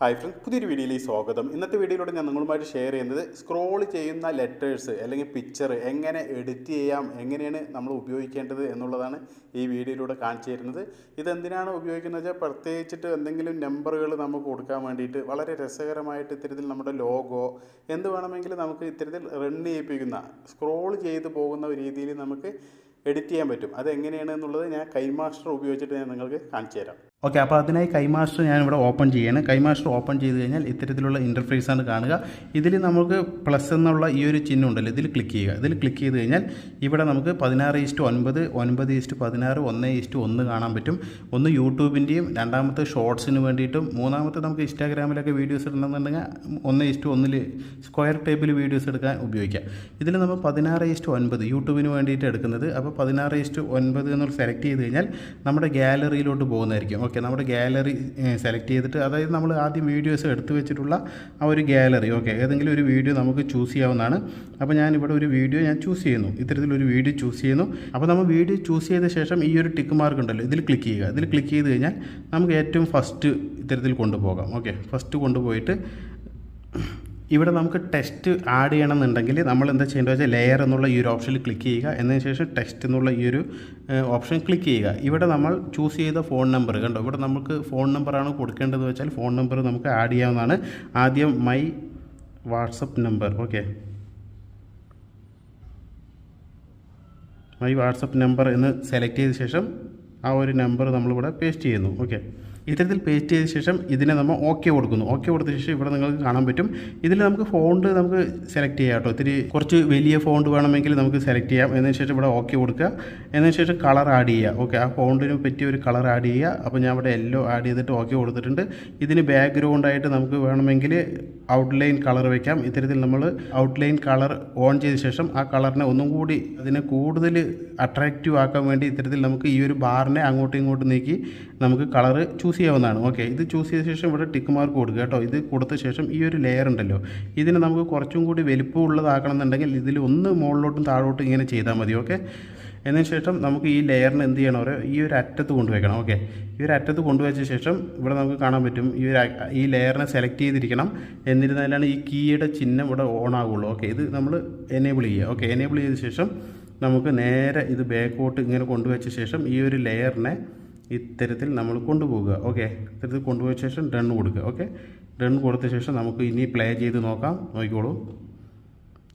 Hi friends പുതിയൊരു വീഡിയോയിലേക്ക് സ്വാഗതം. ഇന്നത്തെ വീഡിയോയിലൂടെ ഞാൻ നിങ്ങളുമായിട്ട് ഷെയർ ചെയ്യുന്നത് സ്ക്രോൾ ചെയ്യുന്ന ലെറ്റേഴ്സ് അല്ലെങ്കിൽ പിക്ചർ എങ്ങനെ എഡിറ്റ് ചെയ്യാം എങ്ങനെയാണ് നമ്മൾ ഉപയോഗിക്കേണ്ടത് എന്നുള്ളതാണ് ഈ വീഡിയോയിലൂടെ കാണിച്ചു തരുന്നത്. ഇതെന്തിനാണ് ഉപയോഗിക്കുന്നത് വെച്ചാൽ പ്രത്യേകിച്ചിട്ട് എന്തെങ്കിലും നമ്പറുകൾ നമുക്ക് കൊടുക്കാൻ വേണ്ടിയിട്ട് വളരെ രസകരമായിട്ട് ഇത്തരത്തിൽ നമ്മുടെ ലോഗോ എന്ത് വേണമെങ്കിലും നമുക്ക് ഇത്തരത്തിൽ റൺ ചെയ്യിപ്പിക്കുന്ന സ്ക്രോൾ ചെയ്ത് പോകുന്ന രീതിയിൽ നമുക്ക് എഡിറ്റ് ചെയ്യാൻ പറ്റും. അതെങ്ങനെയാണ് എന്നുള്ളത് ഞാൻ കൈമാസ്റ്റർ ഉപയോഗിച്ചിട്ട് ഞാൻ നിങ്ങൾക്ക് കാണിച്ചു തരാം. ഓക്കെ അപ്പോൾ അതിനായി കൈമാസ്റ്റർ ഞാനിവിടെ ഓപ്പൺ ചെയ്യാണ്. കൈമാസ്റ്റർ ഓപ്പൺ ചെയ്ത് കഴിഞ്ഞാൽ ഇത്തരത്തിലുള്ള ഇന്റർഫേസ് ആണ് കാണുക. ഇതിൽ നമുക്ക് പ്ലസ് എന്നുള്ള ഈ ഒരു ചിഹ്നം ഉണ്ടല്ലോ ഇതിൽ ക്ലിക്ക് ചെയ്യുക. ഇതിൽ ക്ലിക്ക് ചെയ്ത് കഴിഞ്ഞാൽ ഇവിടെ നമുക്ക് പതിനാറ് ഈസ്റ്റ് ഒൻപത് ഒൻപത് ഈസ്റ്റ് പതിനാറ് ഒന്ന് ഈസ്റ്റ് ഒന്ന് കാണാൻ പറ്റും. ഒന്ന് യൂട്യൂബിന്റെയും രണ്ടാമത്തെ ഷോർട്സിന് വേണ്ടിയിട്ടും മൂന്നാമത്തെ നമുക്ക് ഇൻസ്റ്റാഗ്രാമിലൊക്കെ വീഡിയോസ് ഇടണമെന്നുണ്ടെങ്കിൽ ഒന്ന് ഈസ്റ്റ് ഒന്നിൽ സ്ക്വയർ ടേബിൾ വീഡിയോസ് എടുക്കാൻ ഉപയോഗിക്കാം. ഇതിൽ നമ്മൾ പതിനാറ് ഈസ്റ്റ് ഒൻപത് യൂട്യൂബിന് വേണ്ടിയിട്ട് എടുക്കുന്നത്. അപ്പോൾ പതിനാറ് ഈസ്റ്റ് ഒൻപത് എന്നുള്ള സെലക്ട് ചെയ്ത് കഴിഞ്ഞാൽ നമ്മുടെ ഗാലറിയിലോട്ട് പോകുന്നതായിരിക്കും. ഓക്കെ നമ്മുടെ ഗാലറി സെലക്ട് ചെയ്തിട്ട് അതായത് നമ്മൾ ആദ്യം വീഡിയോസ് എടുത്തു വെച്ചിട്ടുള്ള ആ ഒരു ഗാലറി ഓക്കെ ഏതെങ്കിലും ഒരു വീഡിയോ നമുക്ക് ചൂസ് ചെയ്യാവുന്നതാണ്. അപ്പോൾ ഞാൻ ഒരു വീഡിയോ ഞാൻ ചൂസ് ചെയ്യുന്നു. ഇത്തരത്തിലൊരു വീഡിയോ ചൂസ് ചെയ്യുന്നു. അപ്പോൾ നമ്മൾ വീഡിയോ ചൂസ് ചെയ്ത ശേഷം ഈ ഒരു ടിക്ക് മാർക്ക് ഉണ്ടല്ലോ ഇതിൽ ക്ലിക്ക് ചെയ്യുക. ഇതിൽ ക്ലിക്ക് ചെയ്ത് കഴിഞ്ഞാൽ നമുക്ക് ഏറ്റവും ഫസ്റ്റ് ഇത്തരത്തിൽ കൊണ്ടുപോകാം ഓക്കെ ഫസ്റ്റ് കൊണ്ടുപോയിട്ട് ഇവിടെ നമുക്ക് ടെക്സ്റ്റ് ആഡ് ചെയ്യണമെന്നുണ്ടെങ്കിൽ നമ്മൾ എന്താ ചെയ്യേണ്ടത് വെച്ചാൽ ലെയർ എന്നുള്ള ഈ ഒരു ഓപ്ഷനിൽ ക്ലിക്ക് ചെയ്യുക. എന്നതിന് ശേഷം ടെക്സ്റ്റ് എന്നുള്ള ഈ ഒരു ഓപ്ഷൻ ക്ലിക്ക് ചെയ്യുക. ഇവിടെ നമ്മൾ ചൂസ് ചെയ്ത ഫോൺ നമ്പർ കണ്ടോ? ഇവിടെ നമുക്ക് ഫോൺ നമ്പറാണ് കൊടുക്കേണ്ടത് വെച്ചാൽ ഫോൺ നമ്പർ നമുക്ക് ആഡ് ചെയ്യാവുന്നതാണ്. ആദ്യം my WhatsApp number okay my WhatsApp number എന്ന് സെലക്ട് ചെയ്ത ശേഷം ആ ഒരു നമ്പർ നമ്മളിവിടെ പേസ്റ്റ് ചെയ്യുന്നു ഓക്കെ ഇത്തരത്തിൽ പേസ്റ്റ് ചെയ്ത ശേഷം ഇതിനെ നമ്മൾ ഓക്കെ കൊടുക്കുന്നു. ഓക്കെ കൊടുത്ത ശേഷം ഇവിടെ നിങ്ങൾക്ക് കാണാൻ പറ്റും. ഇതിൽ നമുക്ക് ഫോണ്ട് നമുക്ക് സെലക്ട് ചെയ്യാം കേട്ടോ. ഇത്തിരി കുറച്ച് വലിയ ഫോണ്ട് വേണമെങ്കിൽ നമുക്ക് സെലക്ട് ചെയ്യാം. എന്നതിന് ശേഷം ഇവിടെ ഓക്കെ കൊടുക്കുക. എന്നതിന് ശേഷം കളർ ആഡ് ചെയ്യുക. ഓക്കെ ആ ഫോണ്ടിന് പറ്റിയ ഒരു കളർ ആഡ് ചെയ്യുക. അപ്പോൾ ഞാൻ ഇവിടെ യെല്ലോ ആഡ് ചെയ്തിട്ട് ഓക്കെ കൊടുത്തിട്ടുണ്ട്. ഇതിന് ബാക്ക്ഗ്രൗണ്ടായിട്ട് നമുക്ക് വേണമെങ്കിൽ ഔട്ട്ലൈൻ കളർ വയ്ക്കാം ഇത്തരത്തിൽ നമ്മൾ ഔട്ട്ലൈൻ കളർ ഓൺ ചെയ്ത ശേഷം ആ കളറിനെ ഒന്നും കൂടി അതിനെ കൂടുതൽ അട്രാക്റ്റീവ് ആക്കാൻ വേണ്ടി ഇത്തരത്തിൽ നമുക്ക് ഈ ഒരു ബാറിനെ അങ്ങോട്ടും ഇങ്ങോട്ടും നീക്കി നമുക്ക് കളർ ചൂസ് ചെയ്യാവുന്നതാണ്. ഓക്കെ ഇത് ചൂസ് ചെയ്ത ശേഷം ഇവിടെ ടിക്ക് മാർക്ക് കൊടുക്കുക കേട്ടോ. ഇത് കൊടുത്ത ശേഷം ഈ ഒരു ലെയർ ഉണ്ടല്ലോ. ഇതിന് നമുക്ക് കുറച്ചും കൂടി വലിപ്പമുള്ളതാക്കണം എന്നുണ്ടെങ്കിൽ ഇതിൽ ഒന്ന് മുകളിലോട്ടും താഴോട്ടും ഇങ്ങനെ ചെയ്താൽ മതി ഓക്കെ എന്നതിന് ശേഷം നമുക്ക് ഈ ലെയറിന് എന്ത് ചെയ്യണം? ഒരു ഈ ഒരു അറ്റത്ത് കൊണ്ടുവയ്ക്കണം ഓക്കെ ഈ ഒരു അറ്റത്ത് കൊണ്ടുവച്ച ശേഷം ഇവിടെ നമുക്ക് കാണാൻ പറ്റും ഈ ഒരു ഈ ലെയറിനെ സെലക്ട് ചെയ്തിരിക്കണം. എന്നിരുന്നാലാണ് ഈ കീയുടെ ചിഹ്നം ഇവിടെ ഓൺ ആകുള്ളൂ ഓക്കെ ഇത് നമ്മൾ എനേബിൾ ചെയ്യുക ഓക്കെ എനേബിൾ ചെയ്ത ശേഷം നമുക്ക് നേരെ ഇത് ബാക്കോട്ട് ഇങ്ങനെ കൊണ്ടുവച്ച ശേഷം ഈ ഒരു ലെയറിനെ ഇത്തരത്തിൽ നമ്മൾ കൊണ്ടുപോകുക ഓക്കെ ഇത്തരത്തിൽ കൊണ്ടുപോയ ശേഷം റൺ കൊടുക്കുക ഓക്കെ റൺ കൊടുത്ത ശേഷം നമുക്ക് ഇനി പ്ലേ ചെയ്ത് നോക്കാം. നോക്കിക്കോളൂ.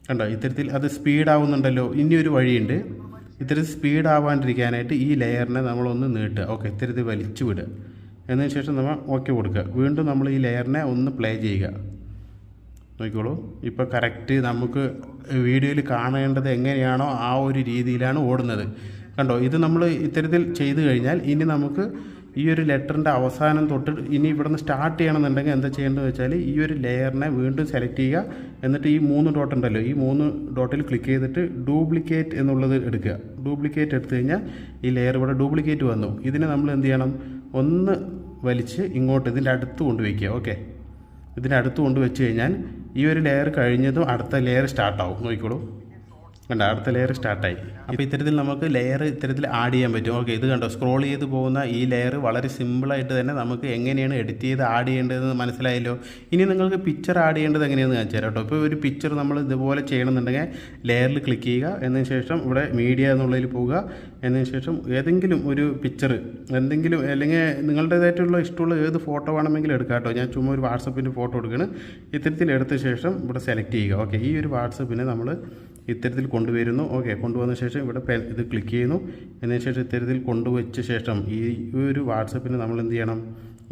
കണ്ടോ? ഇത്തരത്തിൽ അത് സ്പീഡാവുന്നുണ്ടല്ലോ ഇനി ഒരു വഴിയുണ്ട്. ഇത്തരത്തിൽ സ്പീഡാവാണ്ടിരിക്കാനായിട്ട് ഈ ലെയറിനെ നമ്മളൊന്ന് നീട്ടുക ഓക്കെ ഇത്തരത്തിൽ വലിച്ചു വിടുക. എന്നതിന് ശേഷം നമ്മൾ ഓക്കെ കൊടുക്കുക. വീണ്ടും നമ്മൾ ഈ ലെയറിനെ ഒന്ന് പ്ലേ ചെയ്യുക. നോക്കിക്കോളൂ. ഇപ്പോൾ കറക്റ്റ് നമുക്ക് വീഡിയോയിൽ കാണേണ്ടത് എങ്ങനെയാണോ ആ ഒരു രീതിയിലാണ് ഓടുന്നത്. കണ്ടോ ഇത് നമ്മൾ ഇത്തരത്തിൽ ചെയ്തു കഴിഞ്ഞാൽ ഇനി നമുക്ക് ഈ ഒരു ലെറ്ററിന്റെ അവസാനം തൊട്ട് ഇനി ഇവിടുന്ന് സ്റ്റാർട്ട് ചെയ്യണമെന്നുണ്ടെങ്കിൽ എന്താ ചെയ്യേണ്ടതെന്ന് വെച്ചാൽ ഈ ഒരു ലെയറിനെ വീണ്ടും സെലക്ട് ചെയ്യുക. എന്നിട്ട് ഈ മൂന്ന് ഡോട്ട് ഉണ്ടല്ലോ ഈ മൂന്ന് ഡോട്ടിൽ ക്ലിക്ക് ചെയ്തിട്ട് ഡ്യൂപ്ലിക്കേറ്റ് എന്നുള്ളത് എടുക്കുക. ഡ്യൂപ്ലിക്കേറ്റ് എടുത്തു കഴിഞ്ഞാൽ ഈ ലെയർ ഇവിടെ ഡ്യൂപ്ലിക്കേറ്റ് വന്നു. ഇതിനെ നമ്മൾ എന്ത് ചെയ്യണം? ഒന്ന് വലിച്ച് ഇങ്ങോട്ട് ഇതിന്റെ അടുത്ത് കൊണ്ടുവയ്ക്കുക. ഓക്കെ? ഇതിന്റെ അടുത്ത് വെച്ച് കഴിഞ്ഞാൽ ഈ ഒരു ലെയർ കഴിഞ്ഞതും അടുത്ത ലെയർ സ്റ്റാർട്ടാവും. നോക്കിക്കോളൂ. കണ്ടോ അടുത്ത ലെയർ സ്റ്റാർട്ടായി അപ്പോൾ ഇത്തരത്തിൽ നമുക്ക് ലെയർ ഇത്തരത്തിൽ ആഡ് ചെയ്യാൻ പറ്റും. ഓക്കെ ഇത് കണ്ടോ സ്ക്രോൾ ചെയ്ത് പോകുന്ന ഈ ലെയർ വളരെ സിമ്പിളായിട്ട് തന്നെ നമുക്ക് എങ്ങനെയാണ് എഡിറ്റ് ചെയ്ത് ആഡ് ചെയ്യേണ്ടതെന്ന് മനസ്സിലായല്ലോ. ഇനി നിങ്ങൾക്ക് പിക്ചർ ആഡ് ചെയ്യേണ്ടത് എങ്ങനെയാണെന്ന് കാണിച്ചു തരാം കേട്ടോ. ഇപ്പോൾ ഒരു പിക്ചർ നമ്മൾ ഇതുപോലെ ചെയ്യണമെന്നുണ്ടെങ്കിൽ ലെയറിൽ ക്ലിക്ക് ചെയ്യുക എന്നതിന് ശേഷം ഇവിടെ മീഡിയ എന്നുള്ളതിൽ പോവുക എന്നതിന് ശേഷം ഏതെങ്കിലും ഒരു പിക്ചർ എന്തെങ്കിലും അല്ലെങ്കിൽ നിങ്ങളുടേതായിട്ടുള്ള ഇഷ്ടമുള്ള ഏത് ഫോട്ടോ വേണമെങ്കിലും എടുക്കാം കേട്ടോ. ഞാൻ ചുമ്മാ ഒരു വാട്സപ്പിന്റെ ഫോട്ടോ എടുക്കുകയാണ്. ഇത്തരത്തിൽ എടുത്ത ശേഷം ഇവിടെ സെലക്ട് ചെയ്യുക. ഓക്കെ ഈ ഒരു വാട്സപ്പിനെ നമ്മൾ ഇത്തരത്തിൽ കൊണ്ടുവരുന്നു. ഓക്കെ കൊണ്ടുവന്ന ശേഷം ഇവിടെ ഇത് ക്ലിക്ക് ചെയ്യുന്നു. എന്നതിന് ശേഷം ഇത്തരത്തിൽ കൊണ്ടുവച്ച ശേഷം ഈ ഒരു വാട്സപ്പിന് നമ്മൾ എന്ത് ചെയ്യണം?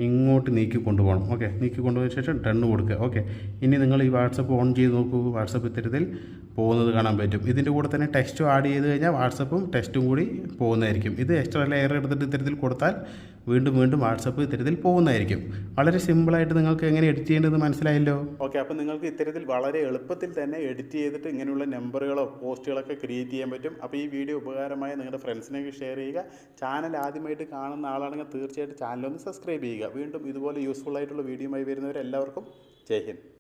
ഇങ്ങോട്ട് നീക്കി കൊണ്ടുപോകണം. ഓക്കെ നീക്കി കൊണ്ടുപോയ ശേഷം ടണ്ണ് കൊടുക്കുക. ഓക്കെ ഇനി നിങ്ങൾ ഈ വാട്സപ്പ് ഓൺ ചെയ്ത് നോക്കൂ. വാട്സപ്പ് ഇത്തരത്തിൽ പോകുന്നത് കാണാൻ പറ്റും. ഇതിന്റെ കൂടെ തന്നെ ടെക്സ്റ്റും ആഡ് ചെയ്ത് കഴിഞ്ഞാൽ വാട്സപ്പും ടെക്സ്റ്റും കൂടി പോകുന്നതായിരിക്കും. ഇത് എക്സ്ട്രാ ലെയർ എടുത്തിട്ട് ഇത്തരത്തിൽ കൊടുത്താൽ വീണ്ടും വീണ്ടും വാട്സപ്പ് ഇത്തരത്തിൽ പോകുന്നതായിരിക്കും. വളരെ സിമ്പിളായിട്ട് നിങ്ങൾക്ക് എങ്ങനെ എഡിറ്റ് ചെയ്യേണ്ടതെന്ന് മനസ്സിലായല്ലോ? ഓക്കെ അപ്പോൾ നിങ്ങൾക്ക് ഇത്തരത്തിൽ വളരെ എളുപ്പത്തിൽ തന്നെ എഡിറ്റ് ചെയ്തിട്ട് ഇങ്ങനെയുള്ള നമ്പറുകളോ പോസ്റ്റുകളൊക്കെ ക്രിയേറ്റ് ചെയ്യാൻ പറ്റും. അപ്പോൾ ഈ വീഡിയോ ഉപകാരമായ നിങ്ങളുടെ ഫ്രണ്ട്സിനൊക്കെ ഷെയർ ചെയ്യുക. ചാനൽ ആദ്യമായിട്ട് കാണുന്ന ആളാണെങ്കിൽ തീർച്ചയായിട്ടും ചാനലൊന്ന് സബ്സ്ക്രൈബ് ചെയ്യുക. വീണ്ടും ഇതുപോലെ യൂസ്ഫുൾ ആയിട്ടുള്ള വീഡിയോയുമായി വരുന്നവരെല്ലാവർക്കും ജയ് ഹിന്ദ്.